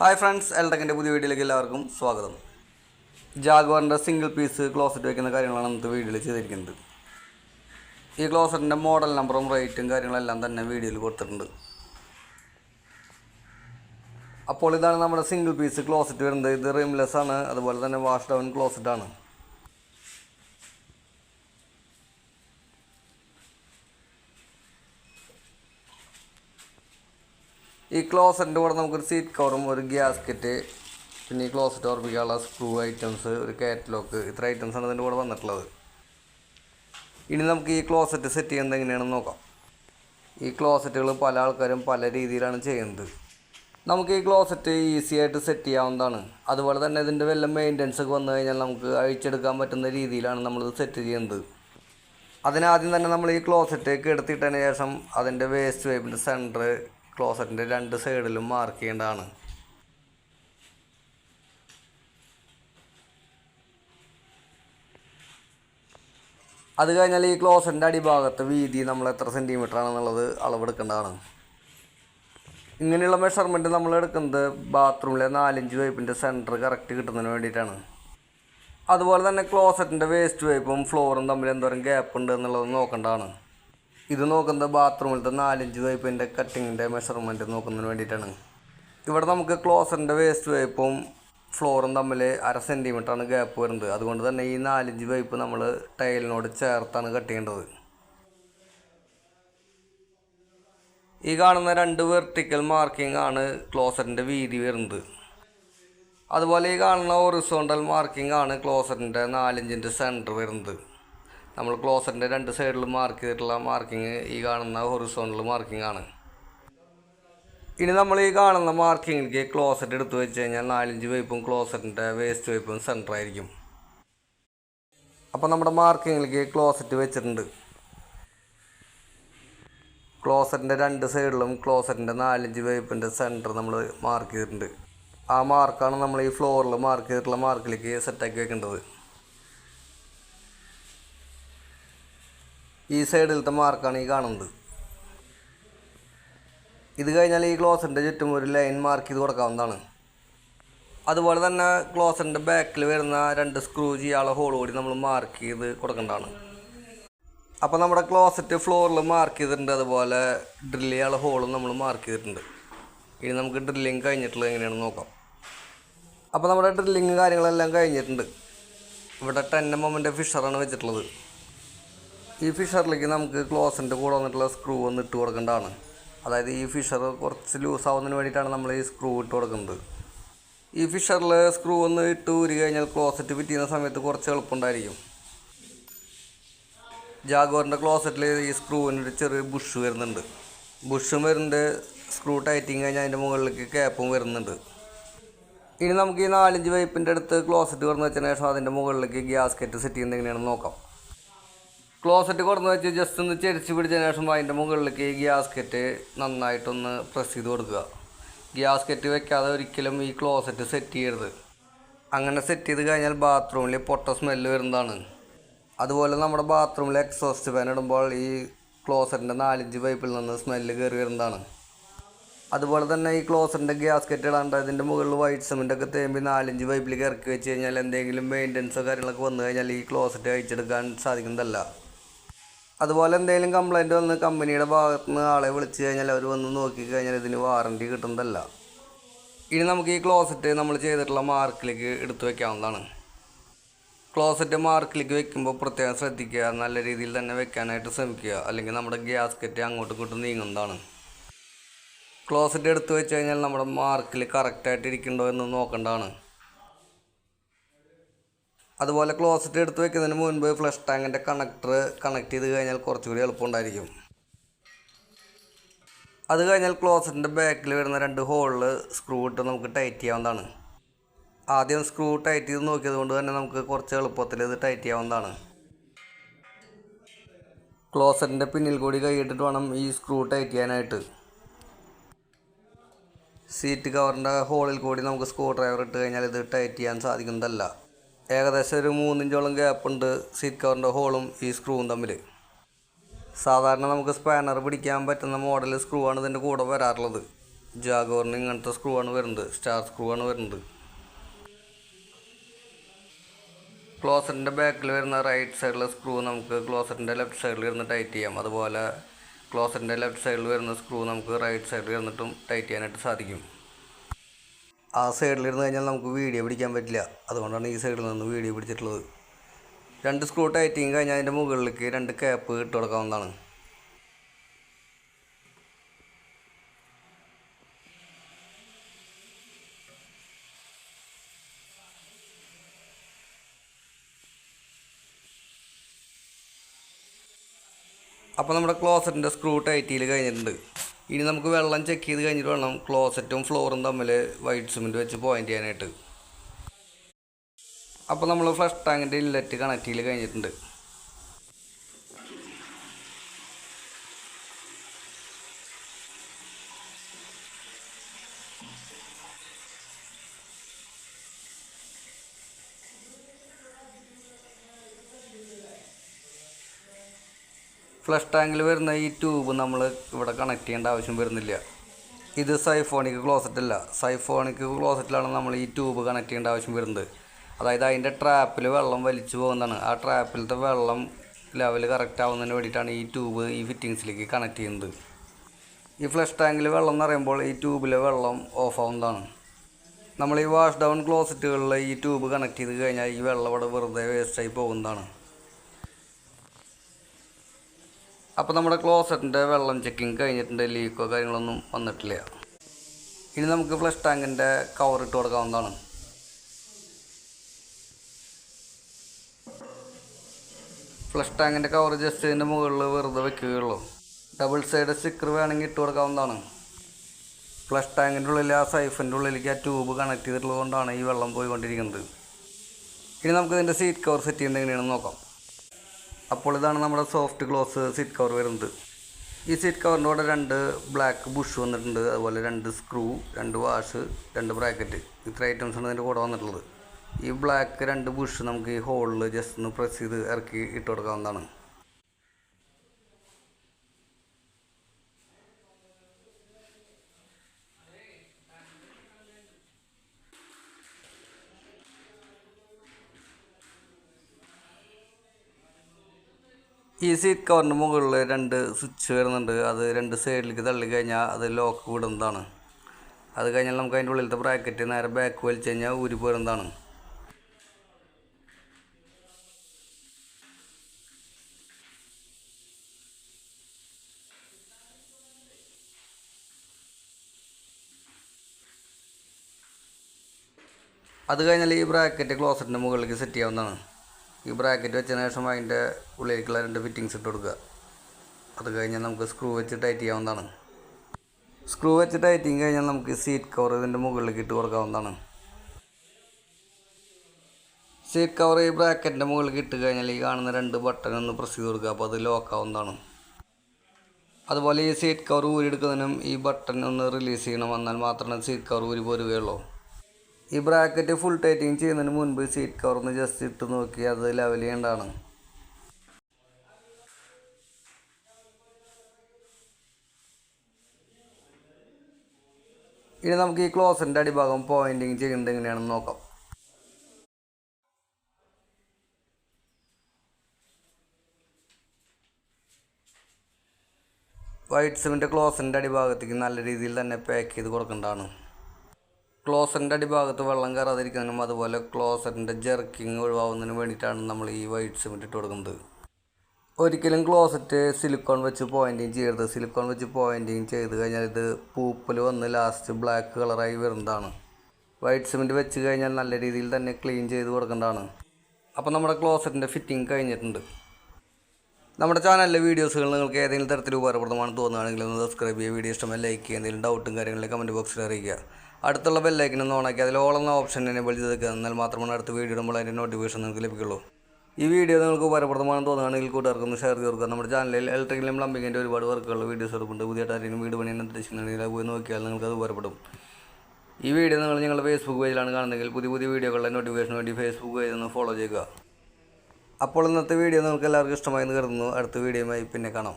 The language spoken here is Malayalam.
ഹായ് ഫ്രണ്ട്സ് എൽടെക്കിന്റെ പുതിയ വീഡിയോയിലേക്ക് എല്ലാവർക്കും സ്വാഗതം. ജാഗ്വാറിന്റെ സിംഗിൾ പീസ് ക്ലോസറ്റ് വയ്ക്കുന്ന കാര്യങ്ങളാണ് ഇന്നത്തെ വീഡിയോയിൽ ചെയ്തിരിക്കുന്നത്. ഈ ക്ലോസറ്റിന്റെ മോഡൽ നമ്പറും റേറ്റും കാര്യങ്ങളെല്ലാം തന്നെ വീഡിയോയിൽ കൊടുത്തിട്ടുണ്ട്. അപ്പോൾ ഇതാണ് നമ്മുടെ സിംഗിൾ പീസ് ക്ലോസറ്റ് വരുന്നത്. ഇത് റിംലെസ് ആണ് അതുപോലെ തന്നെ വാഷ് ഡൗൺ ക്ലോസറ്റ് ആണ്. ഈ ക്ലോസറ്റിന്റെ കൂടെ നമുക്കൊരു സീറ്റ് കവറും ഒരു ഗ്യാസ്കറ്റ് പിന്നെ ഈ ക്ലോസറ്റ് ഓർമ്മിക്കാനുള്ള സ്ക്രൂ ഐറ്റംസ് ഒരു കാറ്റലോക്ക് ഇത്ര ഐറ്റംസാണ് ഇതിന്റെ കൂടെ വന്നിട്ടുള്ളത്. ഇനി നമുക്ക് ഈ ക്ലോസറ്റ് സെറ്റ് ചെയ്യുന്നത് എങ്ങനെയാണെന്ന് നോക്കാം. ഈ ക്ലോസറ്റുകൾ പല ആൾക്കാരും പല രീതിയിലാണ് ചെയ്യുന്നത്. നമുക്ക് ഈ ക്ലോസറ്റ് ഈസി ആയിട്ട് സെറ്റ് ചെയ്യാവുന്നതാണ്. അതുപോലെ തന്നെ ഇതിന്റെ വല്ല മെയിന്റനൻസ് ഒക്കെ വന്നു കഴിഞ്ഞാൽ നമുക്ക് അഴിച്ചെടുക്കാൻ പറ്റുന്ന രീതിയിലാണ് നമ്മളിത് സെറ്റ് ചെയ്യുന്നത്. അതിനാദ്യം തന്നെ നമ്മൾ ഈ ക്ലോസറ്റ് എടുത്തിട്ടതിന് ശേഷം അതിന്റെ വേസ്റ്റ് വൈപ്പിന്റെ സെന്റർ ക്ലോസറ്റിന്റെ രണ്ട് സൈഡിലും മാർക്ക് ചെയ്യേണ്ടതാണ്. അത് കഴിഞ്ഞാൽ ഈ ക്ലോസറ്റിന്റെ അടിഭാഗത്ത് വീതി നമ്മൾ എത്ര സെന്റിമീറ്റർ ആണെന്നുള്ളത് അളവെടുക്കേണ്ടതാണ്. ഇങ്ങനെയുള്ള മെഷർമെന്റ് നമ്മൾ എടുക്കുന്നത് ബാത്റൂമിലെ നാലിഞ്ച് പൈപ്പിന്റെ സെന്റർ കറക്റ്റ് കിട്ടുന്നതിന് വേണ്ടിയിട്ടാണ്. അതുപോലെ തന്നെ ക്ലോസറ്റിന്റെ വേസ്റ്റ് പൈപ്പും ഫ്ലോറും തമ്മിൽ എന്തോരം ഗ്യാപ്പ് ഉണ്ട് എന്നുള്ളത് നോക്കേണ്ടതാണ്. ഇത് നോക്കുന്നത് ബാത്റൂമിലത്തെ നാലിഞ്ച് പൈപ്പിന്റെ കട്ടിങ്ങിന്റെ മെഷർമെന്റ് നോക്കുന്നതിന് വേണ്ടിയിട്ടാണ്. ഇവിടെ നമുക്ക് ക്ലോസറിന്റെ വേസ്റ്റ് വൈപ്പും ഫ്ലോറും തമ്മിൽ അര സെന്റിമീറ്ററാണ് ഗ്യാപ്പ് വരുന്നത്. അതുകൊണ്ട് തന്നെ ഈ നാലിഞ്ച് വൈപ്പ് നമ്മൾ ടൈലിനോട് ചേർത്താണ് കട്ട് ചെയ്യേണ്ടത്. ഈ കാണുന്ന രണ്ട് വെർട്ടിക്കൽ മാർക്കിംഗ് ആണ് ക്ലോസറിന്റെ വീതി വരുന്നത്. അതുപോലെ ഈ കാണുന്ന ഒറിസോണ്ടൽ മാർക്കിംഗ് ആണ് ക്ലോസറിന്റെ നാലിഞ്ചിന്റെ സെന്റർ വരുന്നത്. നമ്മൾ ക്ലോസറ്റിന്റെ രണ്ട് സൈഡിൽ മാർക്ക് ചെയ്തിട്ടുള്ള മാർക്കിങ് ഈ കാണുന്ന ഹൊറിസോണിൽ മാർക്കിംഗ് ആണ്. ഇനി നമ്മൾ ഈ കാണുന്ന മാർക്കിങ്ങിലേക്ക് ക്ലോസറ്റ് എടുത്തു വെച്ച് കഴിഞ്ഞാൽ നാലിഞ്ച് വൈപ്പും ക്ലോസറ്റിന്റെ വേസ്റ്റ് വൈപ്പും സെന്റർ ആയിരിക്കും. അപ്പോൾ നമ്മുടെ മാർക്കിങ്ങിലേക്ക് ക്ലോസറ്റ് വെച്ചിട്ടുണ്ട്. ക്ലോസറ്റിന്റെ രണ്ട് സൈഡിലും ക്ലോസറ്റിന്റെ നാലിഞ്ച് വൈപ്പിന്റെ സെന്റർ നമ്മൾ മാർക്ക് ചെയ്തിട്ടുണ്ട്. ആ മാർക്കാണ് നമ്മൾ ഈ ഫ്ലോറിൽ മാർക്ക് ചെയ്തിട്ടുള്ള മാർക്കിലേക്ക് സെറ്റാക്കി വെക്കേണ്ടത്. ഈ സൈഡിലത്തെ മാർക്കാണ് ഈ കാണുന്നത്. ഇത് കഴിഞ്ഞാൽ ഈ ക്ലോസറിന്റെ ചുറ്റും ഒരു ലൈൻ മാർക്ക് ചെയ്ത് കൊടുക്കാവുന്നതാണ്. അതുപോലെ തന്നെ ക്ലോസറിന്റെ ബാക്കിൽ വരുന്ന രണ്ട് സ്ക്രൂ ചെയ്യാനുള്ള ഹോൾ കൂടി നമ്മൾ മാർക്ക് ചെയ്ത് കൊടുക്കേണ്ടതാണ്. അപ്പോൾ നമ്മുടെ ക്ലോസറ്റ് ഫ്ലോറിൽ മാർക്ക് ചെയ്തിട്ടുണ്ട്. അതുപോലെ ഡ്രില്ല് ചെയ്യാനുള്ള ഹോളും നമ്മൾ മാർക്ക് ചെയ്തിട്ടുണ്ട്. ഇനി നമുക്ക് ഡ്രില്ലിങ് കഴിഞ്ഞിട്ടുള്ളത് എങ്ങനെയാണെന്ന് നോക്കാം. അപ്പോൾ നമ്മുടെ ഡ്രില്ലിങ് കാര്യങ്ങളെല്ലാം കഴിഞ്ഞിട്ടുണ്ട്. ഇവിടെ ടെൻ എം എമ്മിന്റെ ഫിഷറാണ് വെച്ചിട്ടുള്ളത്. ഈ ഫിഷറിലേക്ക് നമുക്ക് ക്ലോസിന്റെ കൂടെ വന്നിട്ടുള്ള സ്ക്രൂ ഒന്ന് ഇട്ട് കൊടുക്കേണ്ടതാണ്. അതായത് ഈ ഫിഷർ കുറച്ച് ലൂസ് ആവുന്നതിന് വേണ്ടിയിട്ടാണ് നമ്മൾ ഈ സ്ക്രൂ ഇട്ട് കൊടുക്കുന്നത്. ഈ ഫിഷറിൽ സ്ക്രൂ ഒന്ന് ഇട്ട് ഊരി കഴിഞ്ഞാൽ ക്ലോസറ്റ് ഫിറ്റ് ചെയ്യുന്ന സമയത്ത് കുറച്ച് എളുപ്പമുണ്ടായിരിക്കും. ജാഗോറിന്റെ ക്ലോസറ്റിൽ ഈ സ്ക്രൂവിന് ഒരു ചെറിയ ബുഷ് വരുന്നുണ്ട്. ബുഷും വരുന്നുണ്ട് സ്ക്രൂ ടൈറ്റിങ് കഴിഞ്ഞാൽ അതിന്റെ മുകളിലേക്ക് ക്യാപ്പും വരുന്നുണ്ട്. ഇനി നമുക്ക് ഈ നാലഞ്ച് പൈപ്പിന്റെ അടുത്ത് ക്ലോസറ്റ് തുറന്ന് വെച്ചതിന് ശേഷം അതിന്റെ മുകളിലേക്ക് ഗ്യാസ്കറ്റ് സെറ്റ് ചെയ്യുന്നത് എങ്ങനെയാണെന്ന് നോക്കാം. ക്ലോസറ്റ് കൊടുന്ന് വെച്ച് ജസ്റ്റ് ഒന്ന് ചെരിച്ച് പിടിച്ചതിന് ശേഷം അതിന്റെ മുകളിലേക്ക് ഗ്യാസ്കറ്റ് നന്നായിട്ടൊന്ന് പ്രസ് ചെയ്ത് കൊടുക്കുക. ഗ്യാസ്കറ്റ് വെക്കാതെ ഒരിക്കലും ഈ ക്ലോസറ്റ് സെറ്റ് ചെയ്യരുത്. അങ്ങനെ സെറ്റ് ചെയ്ത് കഴിഞ്ഞാൽ ബാത്റൂമിൽ പൊട്ട സ്മെല്ല് വരുന്നതാണ്. അതുപോലെ നമ്മുടെ ബാത്റൂമിൽ എക്സോസ്റ്റ് ഫാൻ ഇടുമ്പോൾ ഈ ക്ലോസറ്റിന്റെ നാലഞ്ച് പൈപ്പിൽ നിന്ന് സ്മെല്ല് കയറി വരുന്നതാണ്. അതുപോലെ തന്നെ ഈ ക്ലോസറിന്റെ ഗ്യാസ്കറ്റ് ഇടാണ്ട് അതിന്റെ മുകളിൽ വൈറ്റ് സിമെന്റ് തേമ്പി നാലഞ്ച് പൈപ്പിലേക്ക് ഇറക്കി വെച്ച് കഴിഞ്ഞാൽ എന്തെങ്കിലും മെയിന്റനൻസോ കാര്യങ്ങളൊക്കെ വന്നു കഴിഞ്ഞാൽ ഈ ക്ലോസറ്റ് അഴിച്ചെടുക്കാൻ സാധിക്കുന്നതല്ല. അതുപോലെ എന്തെങ്കിലും കംപ്ലൈന്റ് വന്ന് കമ്പനിയുടെ ഭാഗത്ത് നിന്ന് ആളെ വിളിച്ചു കഴിഞ്ഞാൽ അവർ വന്ന് നോക്കി കഴിഞ്ഞാൽ ഇതിന് വാറണ്ടി കിട്ടുന്നതല്ല. ഇനി നമുക്ക് ഈ ക്ലോസറ്റ് നമ്മൾ ചെയ്തിട്ടുള്ള മാർക്കിലേക്ക് എടുത്തു വെക്കാവുന്നതാണ്. ക്ലോസറ്റ് മാർക്കിലേക്ക് വെക്കുമ്പോൾ പ്രത്യേകം ശ്രദ്ധിക്കുക നല്ല രീതിയിൽ തന്നെ വെക്കാനായിട്ട് ശ്രമിക്കുക അല്ലെങ്കിൽ നമ്മുടെ ഗ്യാസ്കറ്റ് അങ്ങോട്ടും ഇങ്ങോട്ടും നീങ്ങുന്നതാണ്. ക്ലോസറ്റ് എടുത്തു വെച്ച് കഴിഞ്ഞാൽ നമ്മുടെ മാർക്കിൽ കറക്റ്റായിട്ട് ഇരിക്കുന്നുണ്ടോ എന്ന് നോക്കേണ്ടതാണ്. അതുപോലെ ക്ലോസറ്റ് എടുത്ത് വെക്കുന്നതിന് മുൻപ് ഫ്ലഷ് ടാങ്കിന്റെ കണക്ടർ കണക്ട് ചെയ്ത് കഴിഞ്ഞാൽ കുറച്ചുകൂടി എളുപ്പമുണ്ടായിരിക്കും. അത് കഴിഞ്ഞാൽ ക്ലോസറ്റിന്റെ ബാക്കിൽ വരുന്ന രണ്ട് ഹോളിൽ സ്ക്രൂ ഇട്ട് നമുക്ക് ടൈറ്റ് ചെയ്യാവുന്നതാണ്. ആദ്യം സ്ക്രൂ ടൈറ്റ് ചെയ്ത് നോക്കിയത് കൊണ്ട് തന്നെ നമുക്ക് കുറച്ച് എളുപ്പത്തിൽ ഇത് ടൈറ്റ് ചെയ്യാവുന്നതാണ്. ക്ലോസറ്റിന്റെ പിന്നിൽ കൂടി കൈയിട്ടിട്ട് വേണം ഈ സ്ക്രൂ ടൈറ്റ് ചെയ്യാനായിട്ട്. സീറ്റ് കവറിന്റെ ഹോളിൽ കൂടി നമുക്ക് സ്ക്രൂ ഡ്രൈവർ ഇട്ട് കഴിഞ്ഞാൽ ഇത് ടൈറ്റ് ചെയ്യാൻ സാധിക്കുന്നതല്ല. ഏകദേശം ഒരു മൂന്നിഞ്ചോളം ഗ്യാപ്പുണ്ട് സീറ്റ് കവറിന്റെ ഹോളും ഈ സ്ക്രൂവും തമ്മിൽ സാധാരണ നമുക്ക് സ്പാനർ പിടിക്കാൻ പറ്റുന്ന മോഡൽ സ്ക്രൂ ആണ് ഇതിന്റെ കൂടെ വരാറുള്ളത്. ജാഗോറിന് ഇങ്ങനത്തെ സ്ക്രൂ ആണ് വരുന്നത് സ്റ്റാർ സ്ക്രൂ ആണ് വരുന്നത്. ക്ലോസറ്റിന്റെ ബാക്കിൽ വരുന്ന റൈറ്റ് സൈഡിലെ സ്ക്രൂ നമുക്ക് ക്ലോസറ്റിന്റെ ലെഫ്റ്റ് സൈഡിൽ ഇരുന്ന് ടൈറ്റ് ചെയ്യാം. അതുപോലെ ക്ലോസറ്റിന്റെ ലെഫ്റ്റ് സൈഡിൽ വരുന്ന സ്ക്രൂ നമുക്ക് റൈറ്റ് സൈഡിൽ ഇരുന്നിട്ടും ടൈറ്റ് ചെയ്യാനായിട്ട് സാധിക്കും. ആ സൈഡിൽ ഇരുന്ന് കഴിഞ്ഞാൽ നമുക്ക് വീഡിയോ പിടിക്കാൻ പറ്റില്ല. അതുകൊണ്ടാണ് ഈ സൈഡിൽ നിന്ന് വീഡിയോ പിടിച്ചിട്ടുള്ളത്. രണ്ട് സ്ക്രൂ ടൈറ്റിങ് കഴിഞ്ഞാൽ അതിന്റെ മുകളിലേക്ക് രണ്ട് ക്യാപ്പ് ഇട്ട് കൊടുക്കാവുന്നതാണ്. അപ്പോൾ നമ്മുടെ ക്ലോസറ്റിന്റെ സ്ക്രൂ ടൈറ്റിയിൽ കഴിഞ്ഞിട്ടുണ്ട്. ഇനി നമുക്ക് വെള്ളം ചെക്ക് ചെയ്ത് കഴിഞ്ഞിട്ട് വേണം ക്ലോസറ്റും ഫ്ലോറും തമ്മിൽ വൈറ്റ് സിമെന്റ് വെച്ച് പോയിന്റ് ചെയ്യാനായിട്ട്. അപ്പോൾ നമ്മൾ ഫ്ലഷ് ടാങ്കിന്റെ ഇല്ലറ്റ് കണക്ട് ചെയ്ത് കഴിഞ്ഞിട്ടുണ്ട്. ഫ്ലഷ് ടാങ്കിൽ വരുന്ന ഈ ട്യൂബ് നമ്മൾ ഇവിടെ കണക്ട് ചെയ്യേണ്ട ആവശ്യം വരുന്നില്ല. ഇത് സൈഫോണിക് ക്ലോസറ്റ് അല്ല. സൈഫോണിക് ക്ലോസറ്റിലാണ് നമ്മൾ ഈ ട്യൂബ് കണക്ട് ചെയ്യേണ്ട ആവശ്യം വരുന്നത്. അതായത് അതിന്റെ ട്രാപ്പിൽ വെള്ളം വലിച്ചു പോകുന്നതാണ്. ആ ട്രാപ്പിലത്തെ വെള്ളം ലെവൽ കറക്റ്റ് ആവുന്നതിന് വേണ്ടിയിട്ടാണ് ഈ ട്യൂബ് ഈ ഫിറ്റിങ്സിലേക്ക് കണക്ട് ചെയ്യുന്നത്. ഈ ഫ്ലഷ് ടാങ്കിൽ വെള്ളം നിറയുമ്പോൾ ഈ ട്യൂബിലെ വെള്ളം ഓഫ് ആവുന്നതാണ്. നമ്മൾ ഈ വാഷ് ഡൗൺ ക്ലോസറ്റുകളിൽ ഈ ട്യൂബ് കണക്ട് ചെയ്ത് കഴിഞ്ഞാൽ ഈ വെള്ളം ഇവിടെ വെറുതെ വേസ്റ്റായി പോകുന്നതാണ്. അപ്പോൾ നമ്മുടെ ക്ലോസറ്റിന്റെ വെള്ളം ചെക്കിങ് കഴിഞ്ഞിട്ടുണ്ട് ലീക്കോ കാര്യങ്ങളൊന്നും വന്നിട്ടില്ല. ഇനി നമുക്ക് ഫ്ലഷ് ടാങ്കിന്റെ കവർ ഇട്ട് കൊടുക്കാവുന്നതാണ്. ഫ്ലഷ് ടാങ്കിന്റെ കവർ ജസ്റ്റ് മുകളിൽ വെറുതെ വെക്കുകയുള്ളൂ. ഡബിൾ സൈഡ് സ്റ്റിക്കർ വേണമെങ്കിൽ ഇട്ട് കൊടുക്കാവുന്നതാണ്. ഫ്ലഷ് ടാങ്കിന്റെ ഉള്ളിൽ ആ സൈഫിന്റെ ഉള്ളിലേക്ക് ആ ട്യൂബ് കണക്ട് ചെയ്തിട്ടുള്ളത് കൊണ്ടാണ് ഈ വെള്ളം പോയിക്കൊണ്ടിരിക്കുന്നത്. ഇനി നമുക്ക് ഇതിന്റെ സീറ്റ് കവർ സെറ്റ് ചെയ്യുന്നത് എങ്ങനെയാണെന്ന് നോക്കാം. അപ്പോൾ ഇതാണ് നമ്മുടെ സോഫ്റ്റ് ഗ്ലോസ് സീറ്റ് കവർ വരുന്നത്. ഈ സീറ്റ് കവറിന്റെ കൂടെ രണ്ട് ബ്ലാക്ക് ബുഷ് വന്നിട്ടുണ്ട് അതുപോലെ രണ്ട് സ്ക്രൂ രണ്ട് വാഷ് രണ്ട് ബ്രാക്കറ്റ് ഇത്ര ഐറ്റംസ് ആണ് ഇതിന്റെ കൂടെ വന്നിട്ടുള്ളത്. ഈ ബ്ലാക്ക് രണ്ട് ബുഷ് നമുക്ക് ഈ ഹോളിൽ ജസ്റ്റ് ഒന്ന് പ്രസ് ചെയ്ത് ഇറക്കി ഇട്ട് കൊടുക്കാവുന്നതാണ്. ഈ സീറ്റ് കവറിന്റെ മുകളിൽ രണ്ട് സ്വിച്ച് വരുന്നുണ്ട്. അത് രണ്ട് സൈഡിലേക്ക് തള്ളി കഴിഞ്ഞാൽ അത് ലോക്ക് വിടുന്നതാണ്. അത് കഴിഞ്ഞാൽ നമുക്ക് അതിന്റെ ഉള്ളിലത്തെ ബ്രാക്കറ്റ് നേരെ ബാക്ക് വലിച്ചു കഴിഞ്ഞാൽ ഊരി പോരുന്നതാണ്. അത് കഴിഞ്ഞാൽ ഈ ബ്രാക്കറ്റ് ക്ലോസറ്റിന്റെ മുകളിലേക്ക് സെറ്റ് ചെയ്യാവുന്നതാണ്. ഈ ബ്രാക്കറ്റ് വെച്ചതിന് ശേഷം അതിന്റെ ഉള്ളിലേക്കുള്ള രണ്ട് ഫിറ്റിങ്സ് ഇട്ട് കൊടുക്കുക. അത് കഴിഞ്ഞാൽ നമുക്ക് സ്ക്രൂ വെച്ച് ടൈറ്റ് ചെയ്യാവുന്നതാണ്. സ്ക്രൂ വെച്ച് ടൈറ്റിങ് കഴിഞ്ഞാൽ നമുക്ക് സീറ്റ് കവർ ഇതിന്റെ മുകളിലേക്ക് ഇട്ട് കൊടുക്കാവുന്നതാണ്. സീറ്റ് കവർ ഈ ബ്രാക്കറ്റിന്റെ മുകളിൽ ഇട്ട് കഴിഞ്ഞാൽ ഈ കാണുന്ന രണ്ട് ബട്ടൺ ഒന്ന് പ്രസ് ചെയ്ത് കൊടുക്കുക. അപ്പോൾ അത് ലോക്ക് ആവുന്നതാണ്. അതുപോലെ ഈ സീറ്റ് കവർ ഊരിയെടുക്കുന്നതിനും ഈ ബട്ടൺ ഒന്ന് റിലീസ് ചെയ്യണം എന്നാൽ മാത്രമേ സീറ്റ് കവർ ഊരി പോരുകയുള്ളൂ. ഈ ബ്രാക്കറ്റ് ഫുൾ ടൈറ്റിങ് ചെയ്യുന്നതിന് മുൻപ് സീറ്റ് കവർ ഒന്ന് ജസ്റ്റ് ഇട്ട് നോക്കി അത് ലെവൽ ചെയ്യേണ്ടതാണ്. ഇനി നമുക്ക് ഈ ക്ലോസിന്റെ അടിഭാഗം പോയിന്റിങ് ചെയ്യേണ്ടത് എങ്ങനെയാണെന്ന് നോക്കാം. വൈറ്റ് സിമിന്റെ ക്ലോസിന്റെ അടിഭാഗത്തേക്ക് നല്ല രീതിയിൽ തന്നെ പാക്ക് ചെയ്ത് കൊടുക്കേണ്ടതാണ്. ക്ലോസറിന്റെ അടിഭാഗത്ത് വെള്ളം കയറാതിരിക്കാനും അതുപോലെ ക്ലോസറിന്റെ ജെർക്കിങ് ഒഴിവാകുന്നതിന് വേണ്ടിയിട്ടാണ് നമ്മൾ ഈ വൈറ്റ് സിമെന്റ് ഇട്ട് കൊടുക്കുന്നത്. ഒരിക്കലും ക്ലോസറ്റ് സിലിക്കോൺ വെച്ച് പോയിന്റിങ് ചെയ്യരുത്. സിലിക്കോൺ വെച്ച് പോയിന്റിങ് ചെയ്ത് കഴിഞ്ഞാൽ ഇത് പൂപ്പൽ വന്ന് ലാസ്റ്റ് ബ്ലാക്ക് കളറായി വരുന്നതാണ്. വൈറ്റ് സിമെന്റ് വെച്ച് കഴിഞ്ഞാൽ നല്ല രീതിയിൽ തന്നെ ക്ലീൻ ചെയ്ത് കൊടുക്കേണ്ടതാണ്. അപ്പോൾ നമ്മുടെ ക്ലോസറ്റിന്റെ ഫിറ്റിംഗ് കഴിഞ്ഞിട്ടുണ്ട്. നമ്മുടെ ചാനലിലെ വീഡിയോസുകൾ നിങ്ങൾക്ക് ഏതെങ്കിലും തരത്തിൽ ഉപകാരപ്രദമാണെന്ന് തോന്നുകയാണെങ്കിൽ ഒന്ന് സബ്സ്ക്രൈബ് ചെയ്യുക. വീഡിയോ ഇഷ്ടമായി ലൈക്ക് ചെയ്യുക. എന്തെങ്കിലും ഡൗട്ടും കാര്യങ്ങളും കമന്റ് ബോക്സിൽ അറിയിക്കുക. അടുത്തുള്ള ബെല്ലൈക്കൻ ഒന്ന് ഓണാക്കി. അതിൽ ഓൾ എന്ന ഓപ്ഷൻ എനേബിൾ ചെയ്തേക്കുക എന്നാൽ മാത്രമാണ് അടുത്ത വീഡിയോ ഇടുമ്പോൾ അതിന്റെ നോട്ടിഫിക്കേഷൻ നിങ്ങൾക്ക് ലഭിക്കുള്ളൂ. ഈ വീഡിയോ നിങ്ങൾക്ക് ഉപകാരപ്രദമാണെന്ന് തോന്നുകയാണെങ്കിൽ കൂട്ടുകാർക്കൊന്ന് ഷെയർ ചെയ്ത് കൊടുക്കുക. നമ്മുടെ ചാനലിൽ ഇലക്ട്രിക്കലും പ്ലംബിങ്ങിന്റെ ഒരുപാട് വർക്കുകളുള്ള വീഡിയോസ് എടുക്കുന്നുണ്ട് പുതിയ ആരെങ്കിലും വീട് പണിയാൻ ഉദ്ദേശിക്കുന്നുണ്ടെങ്കിൽ അത് പോയി നോക്കിയാൽ നിങ്ങൾക്ക് അത് ഉപകാരപ്പെടും. ഈ വീഡിയോ നിങ്ങൾ ഞങ്ങളുടെ ഫേസ്ബുക്ക് പേജിലാണ് കാണുന്നതെങ്കിൽ പുതിയ പുതിയ വീഡിയോകളുടെ നോട്ടിഫിക്കേഷൻ വേണ്ടി ഫേസ്ബുക്ക് പേജിൽ നിന്ന് ഫോളോ ചെയ്യുക. അപ്പോൾ ഇന്നത്തെ വീഡിയോ നിങ്ങൾക്ക് എല്ലാവർക്കും ഇഷ്ടമായി എന്ന് കരുതുന്നു. അടുത്ത വീഡിയോയുമായി പിന്നെ കാണാം.